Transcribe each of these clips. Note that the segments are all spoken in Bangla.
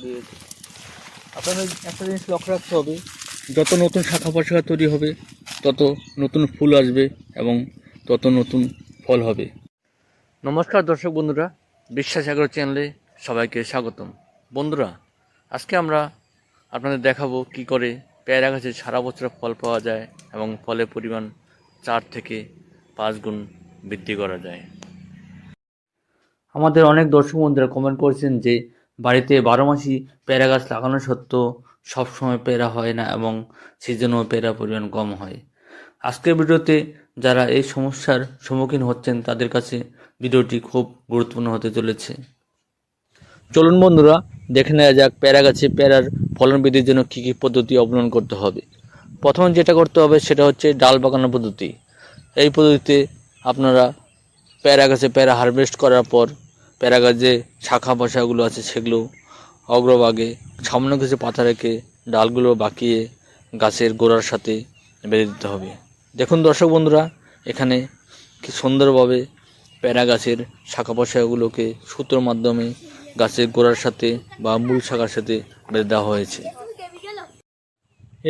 তৈরি হয়েছে। আপনাদের একটা জিনিস লক্ষ্য রাখতে হবে যত নতুন শাখা প্রশাখা তৈরি হবে তত নতুন ফুল আসবে এবং তত নতুন ফল হবে। নমস্কার দর্শক বন্ধুরা বিশ্বাস এগারো চ্যানেলে সবাইকে স্বাগতম। বন্ধুরা আজকে আমরা আপনাদের দেখাবো কি করে পেয়ারা গাছে সারা বছর ফল পাওয়া যায় এবং ফলের পরিমাণ চার থেকে পাঁচ গুণ বৃদ্ধি করা যায়। আমাদের অনেক দর্শক বন্ধুরা কমেন্ট করেছেন যে বাড়িতে বারো মাসই পেয়ারা গাছ লাগানো সত্ত্বেও সবসময় পেয়ারা হয় না এবং সিজনেও পেয়ারা পরিমাণ কম হয়। আজকের ভিডিওতে যারা এই সমস্যার সম্মুখীন হচ্ছেন তাদের কাছে ভিডিওটি খুব গুরুত্বপূর্ণ হতে চলেছে। চলুন বন্ধুরা, দেখে নেওয়া যাক পেয়ারা গাছে পেয়ারার ফলন বৃদ্ধির জন্য কী কী পদ্ধতি অবলম্বন করতে হবে। প্রথম যেটা করতে হবে সেটা হচ্ছে ডাল বাগানোর পদ্ধতি। এই পদ্ধতিতে আপনারা প্যারা গাছে প্যারা হারভেস্ট করার পর প্যারা যে শাখা পোশাকগুলো আছে, সেগুলো অগ্রভাগে সামনে কিছু পাতা রেখে ডালগুলো বাঁকিয়ে গাছের গোড়ার সাথে বেঁধে দিতে হবে। দেখুন দর্শক বন্ধুরা, এখানে কি সুন্দরভাবে প্যারা গাছের শাখা পোশাকগুলোকে সুতোর মাধ্যমে গাছের গোড়ার সাথে বা মূল শাখার সাথে বেঁধে দেওয়া হয়েছে।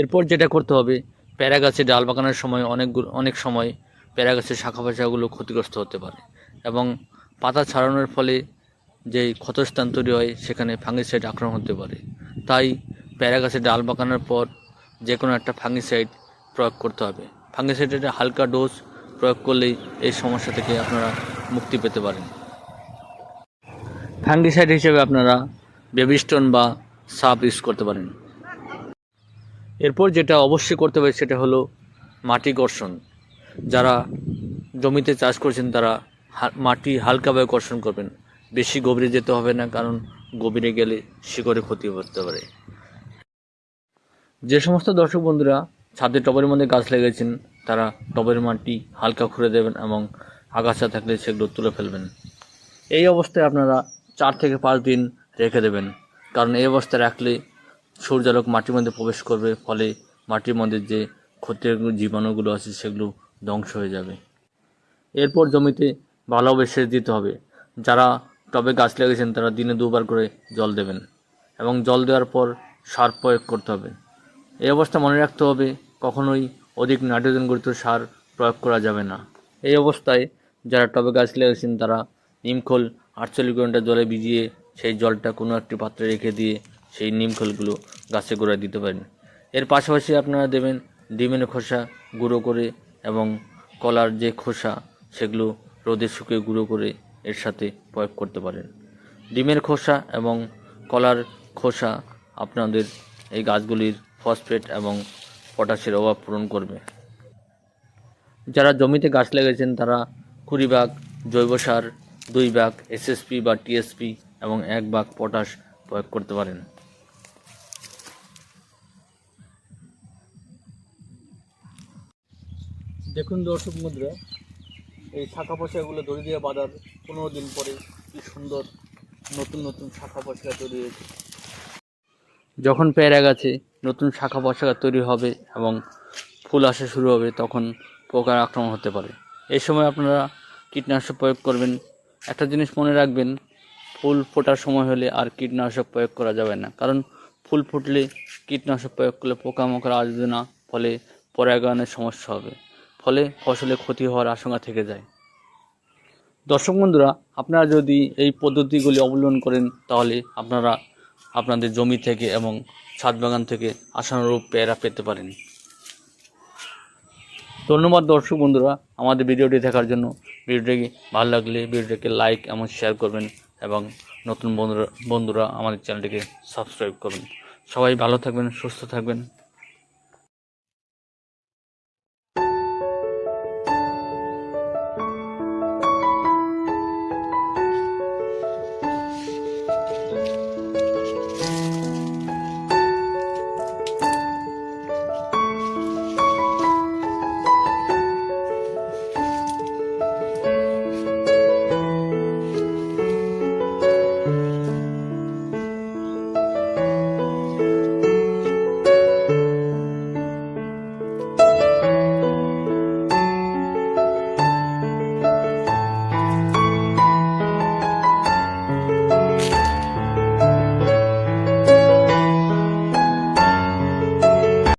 এরপর যেটা করতে হবে প্যারা গাছে ডাল বাগানোর সময় অনেক অনেক সময় প্যারা গাছের শাখা পোশাকগুলো ক্ষতিগ্রস্ত হতে পারে এবং পাতা ছাড়ানোর ফলে যে ক্ষতস্থান তৈরি হয়, সেখানে ফাঙ্গিসাইড আক্রমণ হতে পারে। তাই প্যারা গাছের ডাল বাগানোর পর যে কোনো একটা ফাঙ্গিসাইড প্রয়োগ করতে হবে। ফাঙ্গিসাইডের হালকা ডোজ প্রয়োগ করলেই এই সমস্যা থেকে আপনারা মুক্তি পেতে পারেন। ফাঙ্গিসাইড হিসেবে আপনারা বেবিস্টোন বা সাপ ইউজ করতে পারেন। এরপর যেটা অবশ্যই করতে হবে, সেটা হলো মাটি কর্ষণ যারা জমিতে চাষ করছেন, তারা মাটি হালকাভাবে কর্ষণ করবেন। বেশি গভীরে যেতে হবে না, কারণ গভীরে গেলে শিকড়ে ক্ষতি করতে পারে। যে সমস্ত দর্শক বন্ধুরা ছাদে টবের মধ্যে গাছ লেগেছেন তারা টবের মাটি হালকা খুঁড়ে দেবেন এবং আগাছা থাকলে সেগুলো তুলে ফেলবেন। এই অবস্থায় আপনারা চার থেকে পাঁচ দিন রেখে দেবেন, কারণ এই অবস্থায় রাখলে সূর্যালোক মাটির মধ্যে প্রবেশ করবে, ফলে মাটির মধ্যে যে ক্ষতির জীবাণুগুলো আছে সেগুলো ধ্বংস হয়ে যাবে। এরপর জমিতে ভালোভাবে সেচ দিতে হবে। যারা টবে গাছ লাগিয়েছেন, তারা দিনে দুবার করে জল দেবেন এবং জল দেওয়ার পর সার প্রয়োগ করতে হবে। এই অবস্থা মনে রাখতে হবে, কখনোই অধিক নাইট্রোজেন গঠিত সার প্রয়োগ করা যাবে না। এই অবস্থায় যারা টবে গাছ লাগিয়েছেন, তারা নিমখোল আটচল্লিশ ঘণ্টা জলে ভিজিয়ে সেই জলটা কোনো একটি পাত্রে রেখে দিয়ে সেই নিমখোলগুলো গাছে গোড়ায় দিতে পারেন। এর পাশাপাশি আপনারা দেবেন ডিমের খোসা গুঁড়ো করে এবং কলার যে খোসা, সেগুলো রোদে শুকিয়ে গুঁড়ো করে এর সাথে প্রয়োগ করতে পারেন। ডিমের খোসা এবং কলার খোসা আপনাদের এই গাছগুলির ফসফেট এবং পটাশের অভাব পূরণ করবে। যারা জমিতে গাছ লাগিয়েছেন, তারা কুড়ি ভাগ জৈব সার দুই ভাগ এসএসপি বা টিএসপি এবং এক ভাগ পটাশ প্রয়োগ করতে পারেন। দেখুন দর্শক মুদ্রা এই শাখা পোশাকগুলো দড়ি দিয়ে বাঁধার পনেরো দিন পরে কি সুন্দর নতুন নতুন শাখা পোশাক তৈরি হয়েছে। যখন পেয়ারা গাছে নতুন শাখা পোশাক তৈরি হবে এবং ফুল আসা শুরু হবে, তখন পোকার আক্রমণ হতে পারে। এই সময় আপনারা কীটনাশক প্রয়োগ করবেন। একটা জিনিস মনে রাখবেন, ফুল ফোটার সময় হলে আর কীটনাশক প্রয়োগ করা যাবে না। কারণ ফুল ফুটলে কীটনাশক প্রয়োগ করলে পোকামাকড় আসবে না, ফলে পরাগায়নের সমস্যা হবে। ফলে ফসলে ক্ষতি হওয়ার আশঙ্কা থেকে যায়। দর্শক বন্ধুরা, আপনারা যদি এই পদ্ধতিগুলি অবলম্বন করেন, তাহলে আপনারা আপনাদের জমি থেকে এবং ছাদ বাগান থেকে আশানুরূপ পেয়ারা পেতে পারেন। ধন্যবাদ দর্শক বন্ধুরা আমাদের ভিডিওটি দেখার জন্য। ভিডিওটি ভালো লাগলে ভিডিওটিকে লাইক এবং শেয়ার করবেন এবং নতুন বন্ধুরা বন্ধুরা আমাদের চ্যানেলটিকে সাবস্ক্রাইব করবেন। সবাই ভালো থাকবেন, সুস্থ থাকবেন।